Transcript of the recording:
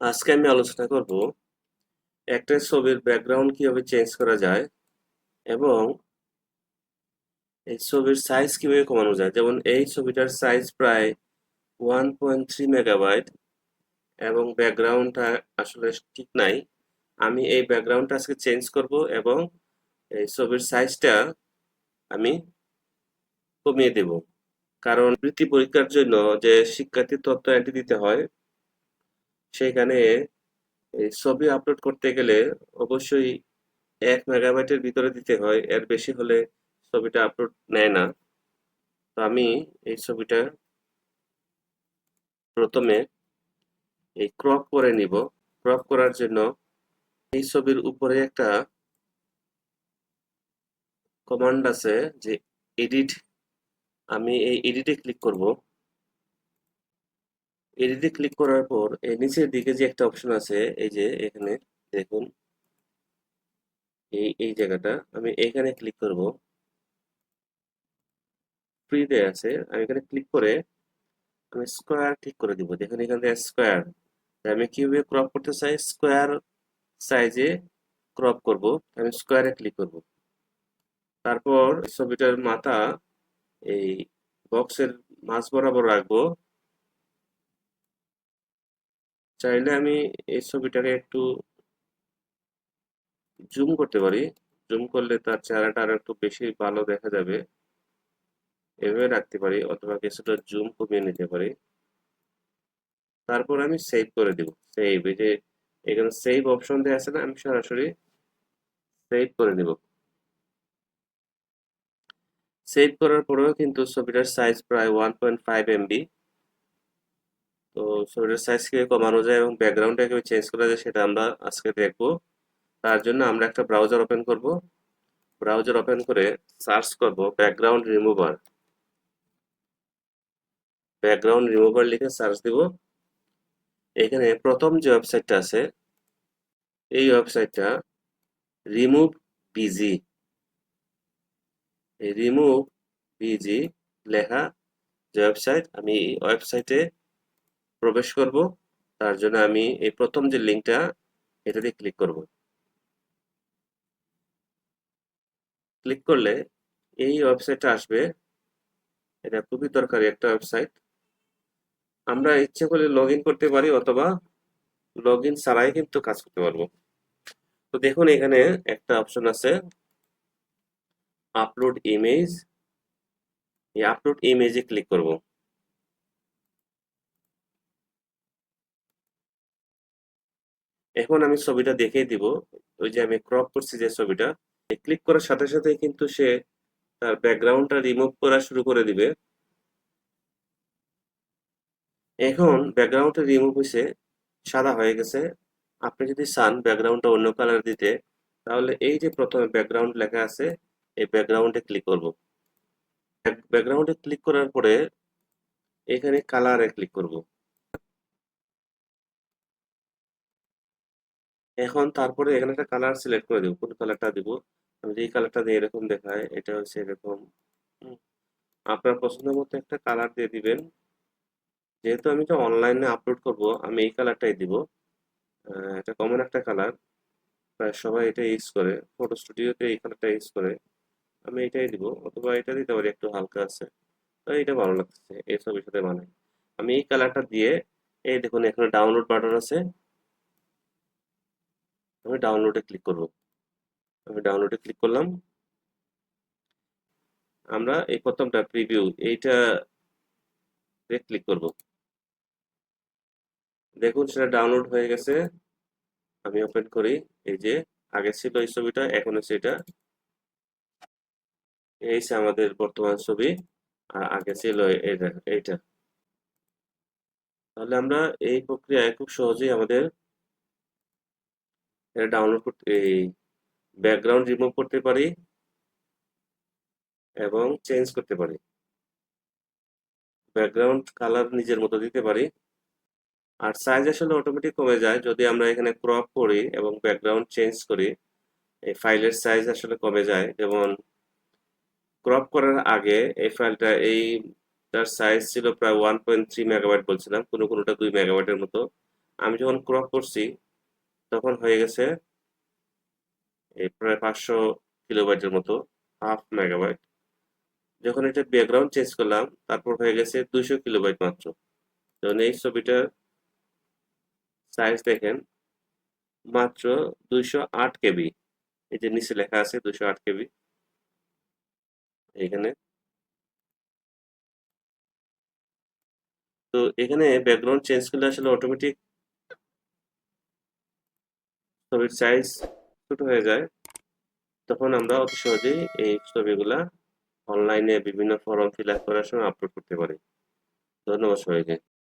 আজকে আমি আলোচনা করব একটা ছবির ব্যাকগ্রাউন্ড কীভাবে চেঞ্জ করা যায় এবং এই ছবির সাইজ কীভাবে কমানো যায়। যেমন এই ছবিটার সাইজ প্রায় ওয়ান পয়েন্ট থ্রি মেগাবাইট এবং ব্যাকগ্রাউন্ডটা আসলে ঠিক নাই। আমি এই ব্যাকগ্রাউন্ডটা আজকে চেঞ্জ করব এবং এই ছবির সাইজটা আমি কমিয়ে দেব। কারণ বৃত্তি পরীক্ষার জন্য যে শিক্ষার্থীর তথ্য এন্ট্রি দিতে হয় সেখানে ছবি আপলোড করতে গেলে অবশ্যই এক মেগাবাইটের ভিতরে দিতে হয়। এর বেশি হলে ছবিটা আপলোড নেয় না। তো আমি এই ছবিটা প্রথমে এই ক্রপ করে নিব। ক্রপ করার জন্য এই ছবির উপরে একটা কমান্ড আছে যে এডিট আমি এই এডিটে ক্লিক করব। এডিটে ক্লিক করার পর এই নিচের দিকে যে একটা অপশন আছে, এই যে এখানে দেখুন, এই এই জায়গাটা আমি এখানে ক্লিক করব। ফ্রিতে আছে, আমি এখানে ক্লিক করে আমি স্কোয়ার ঠিক করে দিব। দেখুন এখান স্কোয়ার আমি কীভাবে ক্রপ করতে চাই? স্কোয়ার সাইজে ক্রপ করব, আমি স্কোয়ারে ক্লিক করব। তারপর ছবিটার মাথা এই বক্সের মাঝ বরাবর রাখব। চাইলে আমি এই ছবিটাকে একটু জুম করতে পারি। জুম করলে তার চেহারাটা আরও একটু বেশি ভালো দেখা যাবে। এভাবে রাখতে পারি, অথবা কিছুটা জুম কমিয়ে নিতে পারি। তারপর আমি সেভ করে দিব। সেভ এই যে এখানে সেভ অপশন দেওয়া আছে না, আমি সরাসরি সেভ করে দেব। সেভ করার পরেও কিন্তু ছবিটার সাইজ প্রায় ওয়ান পয়েন্ট ফাইভ এমবি তো শরীরের সাইজ কীভাবে কমানো যায় এবং ব্যাকগ্রাউন্ডটা কীভাবে চেঞ্জ করা যায়, সেটা আমরা আজকে দেখব। তার জন্য আমরা একটা ব্রাউজার ওপেন করব। ব্রাউজার ওপেন করে সার্চ করব ব্যাকগ্রাউন্ড রিমুভার ব্যাকগ্রাউন্ড রিমুভার লিখে সার্চ দিব। এখানে প্রথম যে ওয়েবসাইটটা আছে, এই ওয়েবসাইটটা রিমুভ বিজি এই রিমুভ বিজি লেখা যে ওয়েবসাইট আমি ওয়েবসাইটে প্রবেশ করব। তার জন্য আমি এই প্রথম যে লিঙ্কটা, এটাতে ক্লিক করব। ক্লিক করলে এই ওয়েবসাইটটা আসবে। এটা খুবই দরকারি একটা ওয়েবসাইট আমরা ইচ্ছে করলে লগ করতে পারি অথবা লগ ইন ছাড়াই কিন্তু কাজ করতে পারব। তো দেখুন, এখানে একটা অপশন আছে। আপলোড ইমেজ এই আপলোড ইমেজে ক্লিক করব। এখন আমি ছবিটা দেখিয়ে দিব। ওই যে আমি ক্রপ করছি যে ছবিটা ক্লিক করার সাথে সাথে কিন্তু সে তার ব্যাকগ্রাউন্ডটা রিমুভ করা শুরু করে দিবে। এখন ব্যাকগ্রাউন্ডটা রিমুভ হয়েছে সাদা হয়ে গেছে। আপনি যদি চান ব্যাকগ্রাউন্ডটা অন্য কালার দিতে, তাহলে এই যে প্রথমে ব্যাকগ্রাউন্ড লেখা আছে, এই ব্যাকগ্রাউন্ডে ক্লিক করব। ব্যাকগ্রাউন্ডে ক্লিক করার পরে এখানে কালারে ক্লিক করব। এখন তারপরে এখানে একটা কালার সিলেক্ট করে দেবো। কোন কালারটা দিব? আমি যে কালারটা দিয়ে এরকম দেখায় এটা হচ্ছে এরকম আপনার পছন্দ মতো একটা কালার দিয়ে দিবেন। যেহেতু আমি এটা অনলাইনে আপলোড করব, আমি এই কালারটাই দিব। এটা কমন একটা কালার প্রায় সবাই এটা ইউজ করে। ফটো স্টুডিওতে এই কালারটা ইউজ করে। আমি এটাই দিব। অথবা এটা দিতে পারি, একটু হালকা আছে। তো এটা ভালো লাগছে এই ছবির সাথে মানে। আমি এই কালারটা দিয়ে, এই দেখুন, এখানে ডাউনলোড বাটন আছে। আমি ডাউনলোডে ক্লিক করব। আমি ডাউনলোডে ক্লিক করলাম। আমরা এই প্রথমটা প্রিভিউ এইটা ক্লিক করব। দেখুন, সেটা ডাউনলোড হয়ে গেছে। আমি ওপেন করি। এই যে, আগে ছিল এই ছবিটা, এখন হচ্ছে এটা। এই যে আমাদের বর্তমান ছবি, আর আগে ছিল এইটা। তাহলে আমরা এই প্রক্রিয়ায় খুব সহজেই আমাদের এটা ডাউনলোড করতে ব্যাকগ্রাউন্ড রিমুভ করতে পারি এবং চেঞ্জ করতে পারি। ব্যাকগ্রাউন্ড কালার নিজের মতো দিতে পারি। আর সাইজ আসলে অটোমেটিক কমে যায় যদি আমরা এখানে ক্রপ করি এবং ব্যাকগ্রাউন্ড চেঞ্জ করি, এই ফাইলের সাইজ আসলে কমে যায়। যেমন ক্রপ করার আগে এই ফাইলটা এই তার সাইজ ছিল প্রায় ওয়ান পয়েন্ট থ্রি মেগাবাইট বলছিলাম, কোনো কোনোটা দুই মেগাবাইটের মতো। আমি যখন ক্রপ করছি তখন হয়ে গেছে এই প্রায় পাঁচশো কিলোবাইটের মতো, হাফ মেগাবাইট। যখন এটা ব্যাকগ্রাউন্ড চেঞ্জ করলাম, তারপর হয়ে গেছে দুইশো কিলোবাইট মাত্র। যখন এই ছবিটার সাইজ দেখেন, মাত্র দুইশো আট কেবি। এই যে নিচে লেখা আছে দুইশো আট কেবি। এখানে তো এখানে ব্যাকগ্রাউন্ড চেঞ্জ করলে আসলে অটোমেটিক ছবির সাইজ ছোট হয়ে যায়, তখন আমরা অতি সহজেই এই ছবিগুলা অনলাইনে বিভিন্ন ফর্ম ফিল আপ করার সময় আপলোড করতে পারি। ধন্যবাদ সবাইকে।